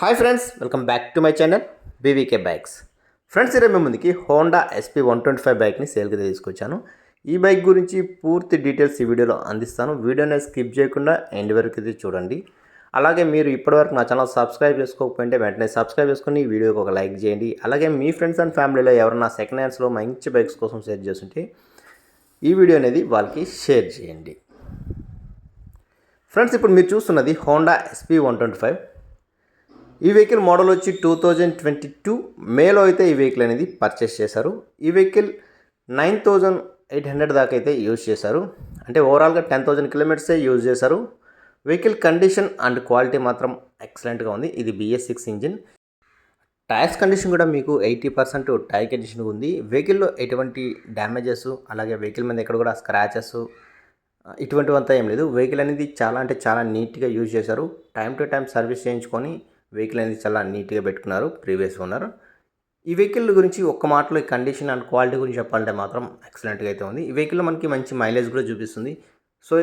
Hi friends welcome back to my channel BVK bikes friends ఈరోజు మీ ముందుకి Honda SP one twenty five బైక్ని సేల్కి తీసుకొచ్చాను. ఈ బైక్ గురించి పూర్తి డీటెయిల్స్ ఈ వీడియోలో అందిస్తాను. వీడియోని స్కిప్ చేయకుండా ఎండ్ వరకు అయితే చూడండి. అలాగే మీరు ఇప్పటివరకు నా ఛానల్ సబ్స్క్రైబ్ చేసుకోకపోతే వెంటనే సబ్స్క్రైబ్ చేసుకుని ఈ వీడియోకి ఒక లైక్ చేయండి. అలాగే మీ ఫ్రెండ్స్ అండ్ ఫ్యామిలీలో ఎవరైనా సెకండ్ హ్యాండ్స్లో మంచి బైక్స్ కోసం షేర్ చేస్తుంటే ఈ వీడియో అనేది వాళ్ళకి షేర్ చేయండి. ఫ్రెండ్స్ ఇప్పుడు మీరు చూస్తున్నది Honda SP one twenty five ఈ వెహికల్ మోడల్ వచ్చి టూ థౌజండ్ ట్వంటీ టూ. మేలో అయితే ఈ వెహికల్ అనేది పర్చేస్ చేశారు. ఈ vehicle nine thousand eight hundred దాకా అయితే యూజ్ చేశారు. అంటే ఓవరాల్గా టెన్ థౌజండ్ కిలోమీటర్సే యూజ్ చేశారు. వెహికల్ కండిషన్ అండ్ క్వాలిటీ మాత్రం ఎక్సలెంట్గా ఉంది. ఇది BS six engine tyres condition కూడా మీకు ఎయిటీ పర్సెంట్ టైర్ కండిషన్ ఉంది. వెహికల్లో ఎటువంటి డ్యామేజెస్ అలాగే వెహికల్ మీద ఎక్కడ కూడా స్క్రాచెస్ ఇటువంటివంతా ఏం లేదు. వెహికల్ అనేది చాలా అంటే చాలా నీట్గా యూజ్ చేశారు. టైం టు టైం సర్వీస్ చేయించుకొని వెహికల్ అనేది చాలా నీట్గా పెట్టుకున్నారు ప్రీవియస్ ఓనర్ ఈ వెహికల్ గురించి ఒక్క మాటలో ఈ కండిషన్ అండ్ క్వాలిటీ గురించి చెప్పాలంటే మాత్రం ఎక్సలెంట్గా అయితే ఉంది. ఈ వెహికల్ మనకి మంచి మైలేజ్ కూడా చూపిస్తుంది. సో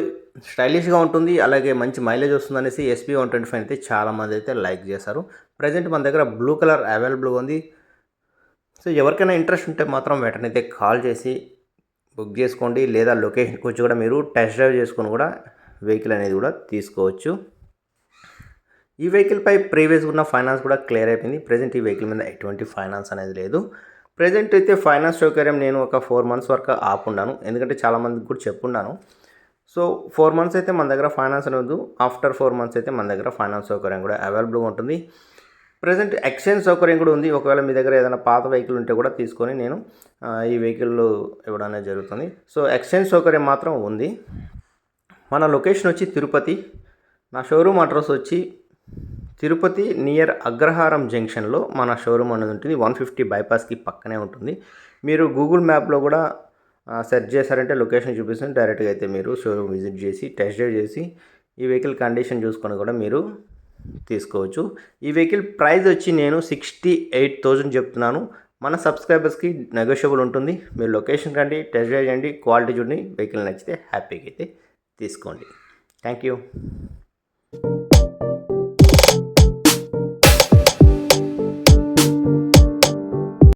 స్టైలిష్గా ఉంటుంది అలాగే మంచి మైలేజ్ వస్తుంది అనేసి ఎస్పీ వన్ ట్వంటీ ఫైవ్ అయితే చాలామంది అయితే లైక్ చేశారు. ప్రజెంట్ మన దగ్గర బ్లూ కలర్ అవైలబుల్గా ఉంది. సో ఎవరికైనా ఇంట్రెస్ట్ ఉంటే మాత్రం వెంటనే అయితే కాల్ చేసి బుక్ చేసుకోండి లేదా లొకేషన్కి వచ్చి కూడా మీరు టెస్ట్ డ్రైవ్ చేసుకొని కూడా వెహికల్ అనేది కూడా తీసుకోవచ్చు. ఈ వెహికల్పై ప్రీవియస్ ఉన్న ఫైనాన్స్ కూడా క్లియర్ అయిపోయింది. ప్రజెంట్ ఈ వెహికల్ మీద ఎటువంటి ఫైనాన్స్ అనేది లేదు. ప్రజెంట్ అయితే ఫైనాన్స్ సౌకర్యం నేను ఒక ఫోర్ మంత్స్ వరకు ఆపున్నాను ఎందుకంటే చాలామందికి కూడా చెప్పున్నాను సో ఫోర్ మంత్స్ అయితే మన దగ్గర ఫైనాన్స్ అనేది ఆఫ్టర్ ఫోర్ మంత్స్ అయితే మన దగ్గర ఫైనాన్స్ సౌకర్యం కూడా అవైలబుల్గా ఉంటుంది. ప్రజెంట్ ఎక్స్చేంజ్ సౌకర్యం కూడా ఉంది. ఒకవేళ మీ దగ్గర ఏదైనా పాత వెహికల్ ఉంటే కూడా తీసుకొని నేను ఈ వెహికల్ ఇవ్వడం జరుగుతుంది. సో ఎక్స్చేంజ్ సౌకర్యం మాత్రం ఉంది. మన లొకేషన్ వచ్చి తిరుపతి. నా షోరూమ్ అడ్రస్ వచ్చి తిరుపతి నియర్ అగ్రహారం జంక్షన్లో మన షోరూమ్ అనేది ఉంటుంది. వన్ ఫిఫ్టీ బైపాస్కి పక్కనే ఉంటుంది. మీరు గూగుల్ మ్యాప్లో కూడా సెర్చ్ చేశారంటే లొకేషన్ చూపిస్తుంది డైరెక్ట్గా అయితే మీరు షోరూమ్ విజిట్ చేసి టెస్ట్ డ్రైవ్ చేసి ఈ వెహికల్ కండిషన్ చూసుకొని కూడా మీరు తీసుకోవచ్చు. ఈ వెహికల్ ప్రైస్ వచ్చి నేను సిక్స్టీ ఎయిట్ థౌజండ్ చెప్తున్నాను. మన సబ్స్క్రైబర్స్కి నెగోషియబుల్ ఉంటుంది. మీరు లొకేషన్ కండి టెస్ట్ డ్రైవ్ చేయండి క్వాలిటీ చూడండి వెహికల్ నచ్చితే హ్యాపీగా అయితే తీసుకోండి. Thank you.